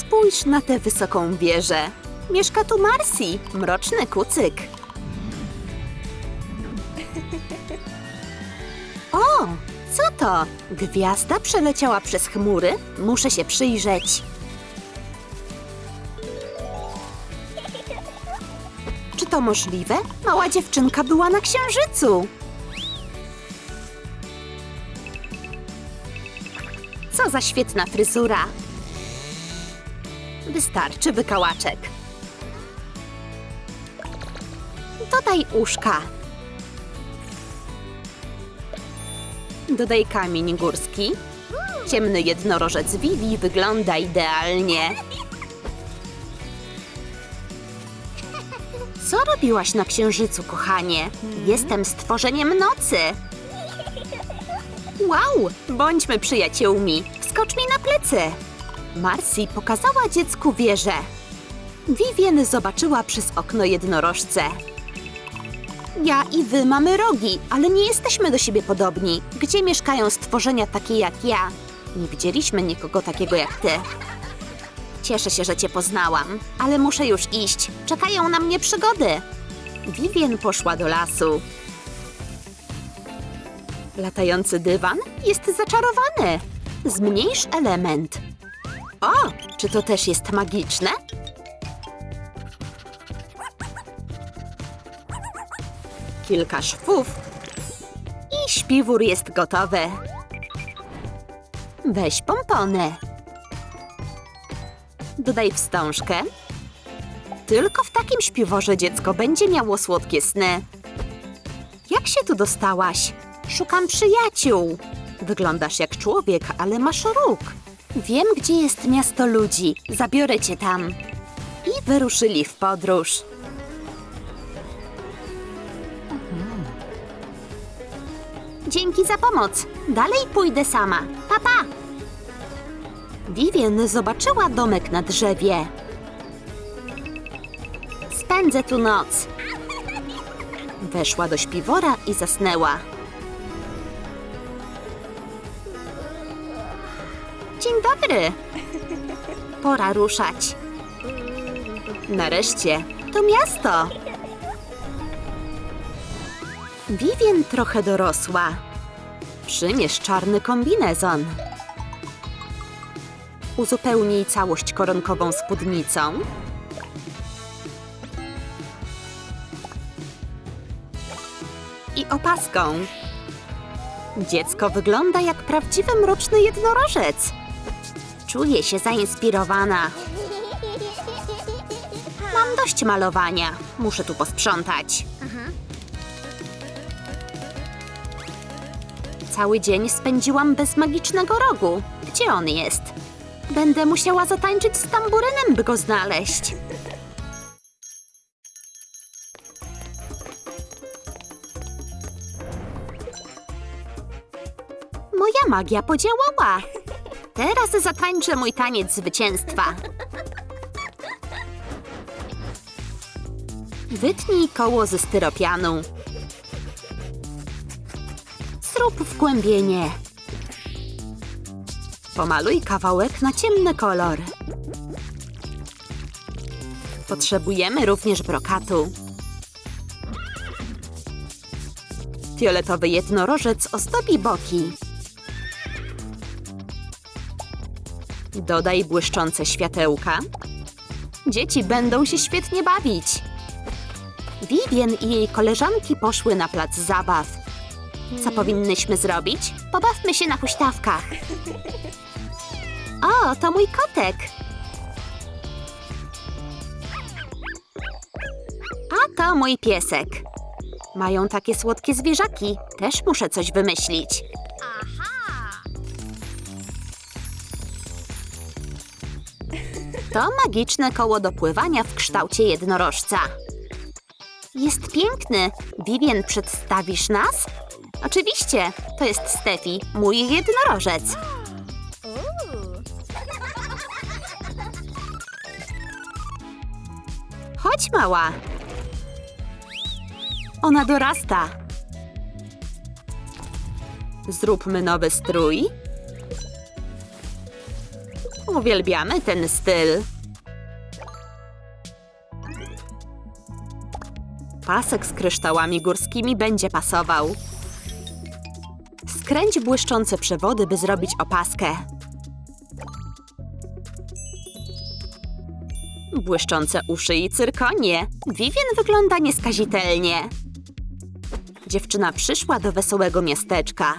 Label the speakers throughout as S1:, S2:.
S1: Spójrz na tę wysoką wieżę. Mieszka tu Marsi, mroczny kucyk. O, co to? Gwiazda przeleciała przez chmury? Muszę się przyjrzeć. Czy to możliwe? Mała dziewczynka była na księżycu. Co za świetna fryzura. Wystarczy wykałaczek. Dodaj uszka. Dodaj kamień górski. Ciemny jednorożec Vivi wygląda idealnie. Co robiłaś na księżycu, kochanie? Jestem stworzeniem nocy. Wow, bądźmy przyjaciółmi. Wskocz mi na plecy. Marcy pokazała dziecku wieżę. Vivien zobaczyła przez okno jednorożce. Ja i wy mamy rogi, ale nie jesteśmy do siebie podobni. Gdzie mieszkają stworzenia takie jak ja? Nie widzieliśmy nikogo takiego jak ty. Cieszę się, że cię poznałam, ale muszę już iść. Czekają na mnie przygody. Vivien poszła do lasu. Latający dywan jest zaczarowany. Zmniejsz element. O, czy to też jest magiczne? Kilka szwów i śpiwór jest gotowy. Weź pompony. Dodaj wstążkę. Tylko w takim śpiworze dziecko będzie miało słodkie sny. Jak się tu dostałaś? Szukam przyjaciół. Wyglądasz jak człowiek, ale masz róg. Wiem, gdzie jest miasto ludzi. Zabiorę cię tam. I wyruszyli w podróż. Dzięki za pomoc. Dalej pójdę sama. Papa! Pa. Zobaczyła domek na drzewie. Spędzę tu noc. Weszła do śpiwora i zasnęła. Dzień dobry. Pora ruszać. Nareszcie, to miasto. Vivien trochę dorosła. Przymierz czarny kombinezon. Uzupełnij całość koronkową spódnicą. I opaską. Dziecko wygląda jak prawdziwy mroczny jednorożec. Czuję się zainspirowana. Mam dość malowania. Muszę tu posprzątać. Cały dzień spędziłam bez magicznego rogu. Gdzie on jest? Będę musiała zatańczyć z tamburynem, by go znaleźć. Moja magia podziałała. Teraz zatańczę mój taniec zwycięstwa. Wytnij koło ze styropianu. Zrób wgłębienie. Pomaluj kawałek na ciemny kolor. Potrzebujemy również brokatu. Fioletowy jednorożec ozdobi boki. Dodaj błyszczące światełka. Dzieci będą się świetnie bawić. Vivien i jej koleżanki poszły na plac zabaw. Co powinnyśmy zrobić? Pobawmy się na huśtawkach. O, to mój kotek. A to mój piesek. Mają takie słodkie zwierzaki. Też muszę coś wymyślić. To magiczne koło do pływania w kształcie jednorożca. Jest piękny. Vivien, przedstawisz nas? Oczywiście, to jest Stefi, mój jednorożec. Chodź, mała. Ona dorasta. Zróbmy nowy strój. Uwielbiamy ten styl. Pasek z kryształami górskimi będzie pasował. Skręć błyszczące przewody, by zrobić opaskę. Błyszczące uszy i cyrkonie. Vivian wygląda nieskazitelnie. Dziewczyna przyszła do wesołego miasteczka.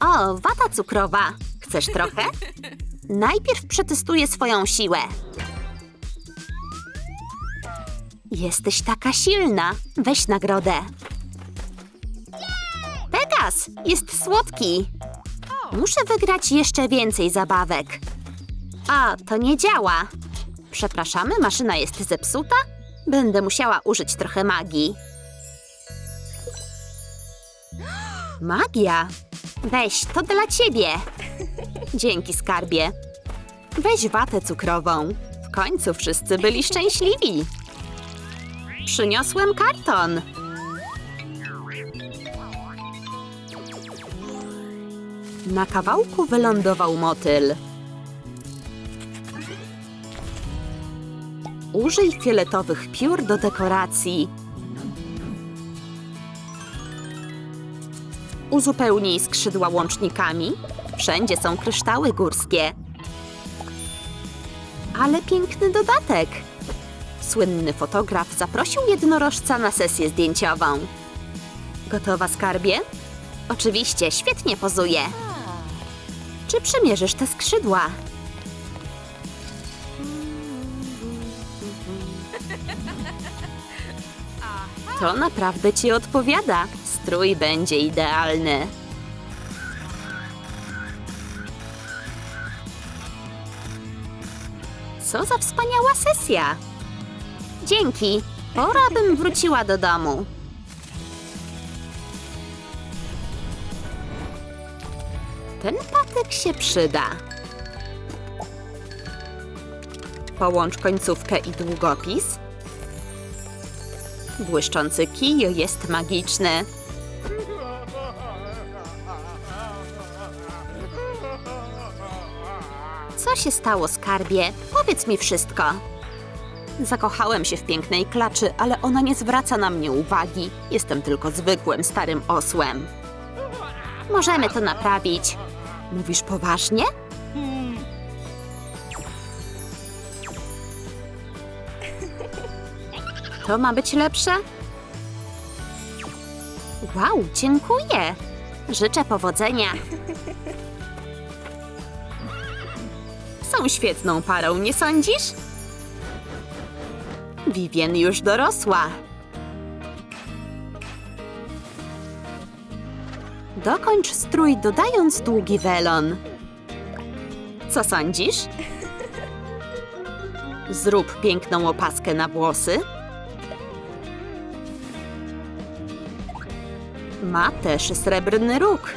S1: O, wata cukrowa. Chcesz trochę? Najpierw przetestuję swoją siłę. Jesteś taka silna. Weź nagrodę. Pegas jest słodki. Muszę wygrać jeszcze więcej zabawek. A, to nie działa. Przepraszamy, maszyna jest zepsuta? Będę musiała użyć trochę magii. Magia? Weź, to dla ciebie. Dzięki, skarbie. Weź watę cukrową. W końcu wszyscy byli szczęśliwi. Przyniosłem karton. Na kawałku wylądował motyl. Użyj fioletowych piór do dekoracji. Uzupełnij skrzydła łącznikami. Wszędzie są kryształy górskie. Ale piękny dodatek. Słynny fotograf zaprosił jednorożca na sesję zdjęciową. Gotowa, skarbie? Oczywiście, świetnie pozuje. Czy przymierzysz te skrzydła? To naprawdę ci odpowiada. Strój będzie idealny. Co za wspaniała sesja! Dzięki. Pora bym wróciła do domu. Ten patyk się przyda. Połącz końcówkę i długopis. Błyszczący kij jest magiczny. Co się stało, skarbie? Powiedz mi wszystko. Zakochałem się w pięknej klaczy, ale ona nie zwraca na mnie uwagi. Jestem tylko zwykłym starym osłem. Możemy to naprawić. Mówisz poważnie? To ma być lepsze? Wow, dziękuję. Życzę powodzenia. Są świetną parą, nie sądzisz? Vivien już dorosła. Dokończ strój dodając długi welon. Co sądzisz? Zrób piękną opaskę na włosy. Ma też srebrny róg.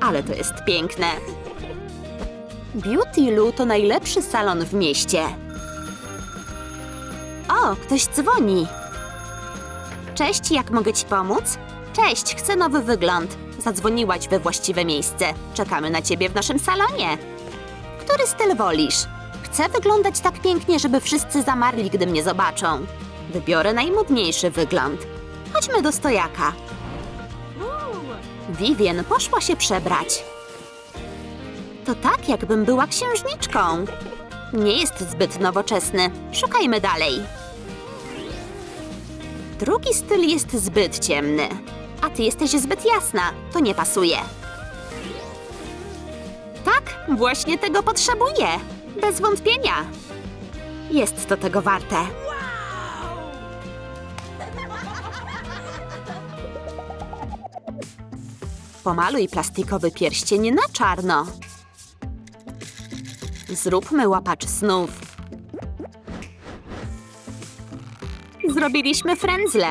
S1: Ale to jest piękne. Beauty Lu to najlepszy salon w mieście. O, ktoś dzwoni. Cześć, jak mogę ci pomóc? Cześć, chcę nowy wygląd. Zadzwoniłaś we właściwe miejsce. Czekamy na ciebie w naszym salonie. Który styl wolisz? Chcę wyglądać tak pięknie, żeby wszyscy zamarli, gdy mnie zobaczą. Wybiorę najmodniejszy wygląd. Chodźmy do stojaka. Vivien poszła się przebrać. To tak, jakbym była księżniczką. Nie jest zbyt nowoczesny. Szukajmy dalej. Drugi styl jest zbyt ciemny, a ty jesteś zbyt jasna. To nie pasuje. Tak, właśnie tego potrzebuję. Bez wątpienia. Jest to tego warte. Pomaluj plastikowy pierścień na czarno. Zróbmy łapacz snów. Zrobiliśmy frędzle.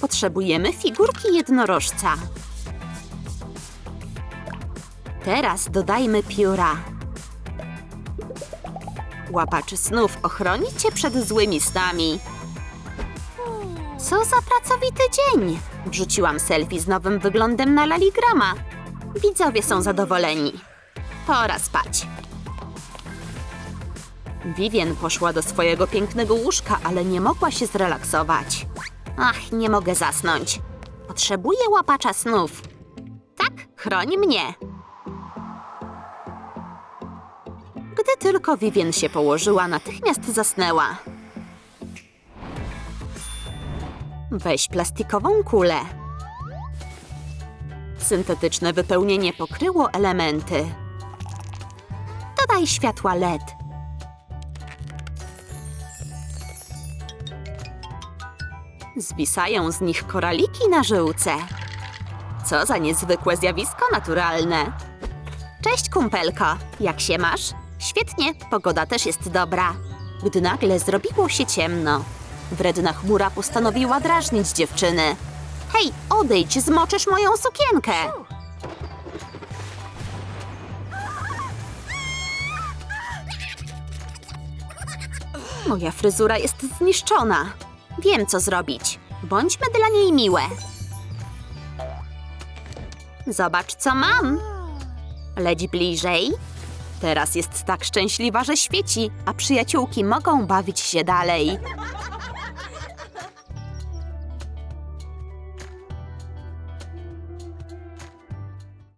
S1: Potrzebujemy figurki jednorożca. Teraz dodajmy pióra. Łapacz snów ochroni cię przed złymi snami. Co za pracowity dzień! Wrzuciłam selfie z nowym wyglądem na Laligrama. Widzowie są zadowoleni. Pora spać. Vivien poszła do swojego pięknego łóżka, ale nie mogła się zrelaksować. Ach, nie mogę zasnąć. Potrzebuję łapacza snów. Tak, chroni mnie. Gdy tylko Vivien się położyła, natychmiast zasnęła. Weź plastikową kulę. Syntetyczne wypełnienie pokryło elementy. Dodaj światła LED. Zwisają z nich koraliki na żyłce. Co za niezwykłe zjawisko naturalne. Cześć, kumpelko. Jak się masz? Świetnie, pogoda też jest dobra. Gdy nagle zrobiło się ciemno, wredna chmura postanowiła drażnić dziewczyny. Hej, odejdź, zmoczysz moją sukienkę! Moja fryzura jest zniszczona. Wiem, co zrobić. Bądźmy dla niej miłe. Zobacz, co mam. Leć bliżej. Teraz jest tak szczęśliwa, że świeci, a przyjaciółki mogą bawić się dalej.